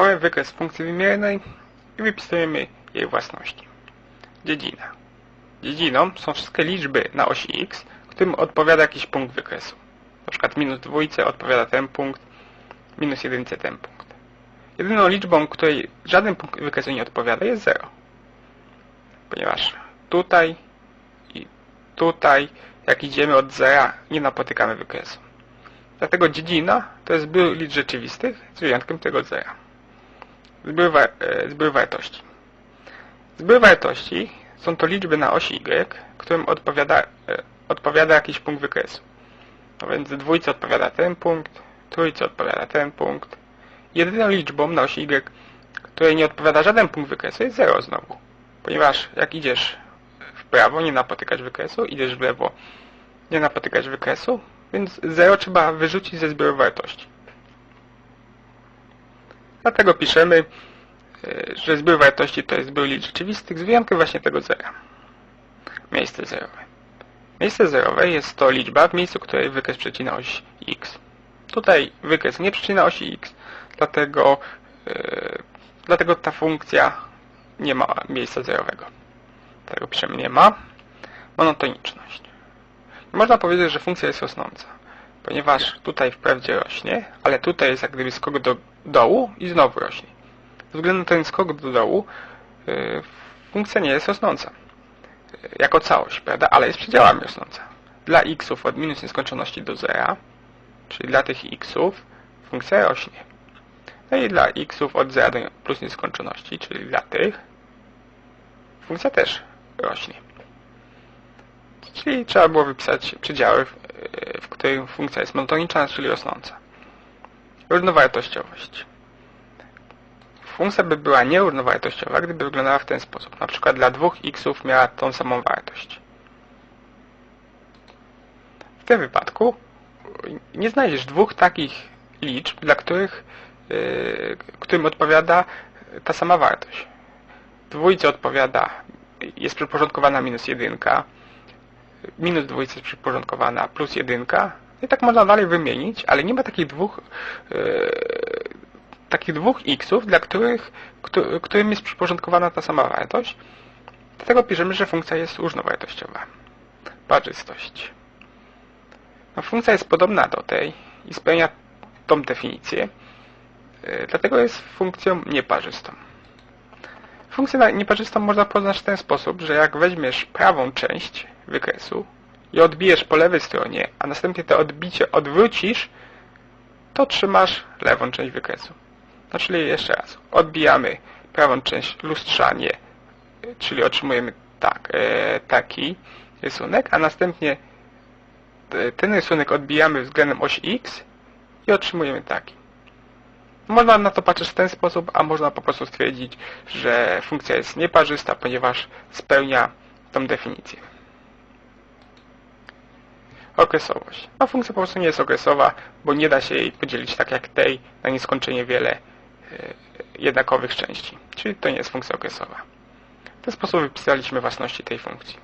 Mamy wykres funkcji wymiernej i wypisujemy jej własności. Dziedzina. Dziedziną są wszystkie liczby na osi x, którym odpowiada jakiś punkt wykresu. Na przykład minus dwójce odpowiada ten punkt, minus jedynce ten punkt. Jedyną liczbą, której żaden punkt wykresu nie odpowiada jest 0. Ponieważ tutaj i tutaj, jak idziemy od zera, nie napotykamy wykresu. Dlatego dziedzina to jest zbiór liczb rzeczywistych z wyjątkiem tego zera. Zbiór, wa- e, zbiór wartości. Zbiór wartości są to liczby na osi y, którym odpowiada, e, odpowiada jakiś punkt wykresu. No więc dwójce odpowiada ten punkt, trójce odpowiada ten punkt. Jedyną liczbą na osi y, której nie odpowiada żaden punkt wykresu jest 0 znowu. Ponieważ jak idziesz w prawo, nie napotykasz wykresu, idziesz w lewo, nie napotykasz wykresu, więc 0 trzeba wyrzucić ze zbioru wartości. Dlatego piszemy, e, że zbiór wartości to jest zbiór liczb rzeczywistych z wyjątkiem właśnie tego zera. Miejsce zerowe. Miejsce zerowe jest to liczba w miejscu, której wykres przecina oś x. Tutaj wykres nie przecina osi x, dlatego, e, dlatego ta funkcja nie ma miejsca zerowego. Dlatego piszemy nie ma. Monotoniczność. Można powiedzieć, że funkcja jest rosnąca, ponieważ tutaj wprawdzie rośnie, ale tutaj jest jak gdyby skok do dołu i znowu rośnie. Ze względu na ten skok do dołu yy, funkcja nie jest rosnąca yy, jako całość, prawda? Ale jest przedziałami rosnąca. Dla xów od minus nieskończoności do zera, czyli dla tych xów funkcja rośnie. No i dla xów od 0 do plus nieskończoności, czyli dla tych funkcja też rośnie. Czyli trzeba było wypisać przedziały, w, których funkcja jest monotoniczna, czyli rosnąca. Równowartościowość. Funkcja by była nierównowartościowa, gdyby wyglądała w ten sposób. Na przykład dla dwóch xów miała tą samą wartość. W tym wypadku nie znajdziesz dwóch takich liczb, dla których, yy, którym odpowiada ta sama wartość. Dwójce odpowiada, jest przyporządkowana minus jedynka, minus dwójce jest przyporządkowana plus jedynka i tak można dalej wymienić, ale nie ma takich dwóch yy, takich dwóch xów, dla których, któ- którym jest przyporządkowana ta sama wartość. Dlatego piszemy, że funkcja jest różnowartościowa. Parzystość. No, funkcja jest podobna do tej i spełnia tą definicję, yy, dlatego jest funkcją nieparzystą. Funkcję nieparzystą można poznać w ten sposób, że jak weźmiesz prawą część wykresu i odbijesz po lewej stronie, a następnie to odbicie odwrócisz, to trzymasz lewą część wykresu. No czyli jeszcze raz, odbijamy prawą część lustrzanie, czyli otrzymujemy tak, e, taki rysunek, a następnie ten rysunek odbijamy względem osi x i otrzymujemy taki. Można na to patrzeć w ten sposób, a można po prostu stwierdzić, że funkcja jest nieparzysta, ponieważ spełnia tą definicję. Okresowość. No funkcja po prostu nie jest okresowa, bo nie da się jej podzielić tak jak tej na nieskończenie wiele e, jednakowych części. Czyli to nie jest funkcja okresowa. W ten sposób wypisaliśmy własności tej funkcji.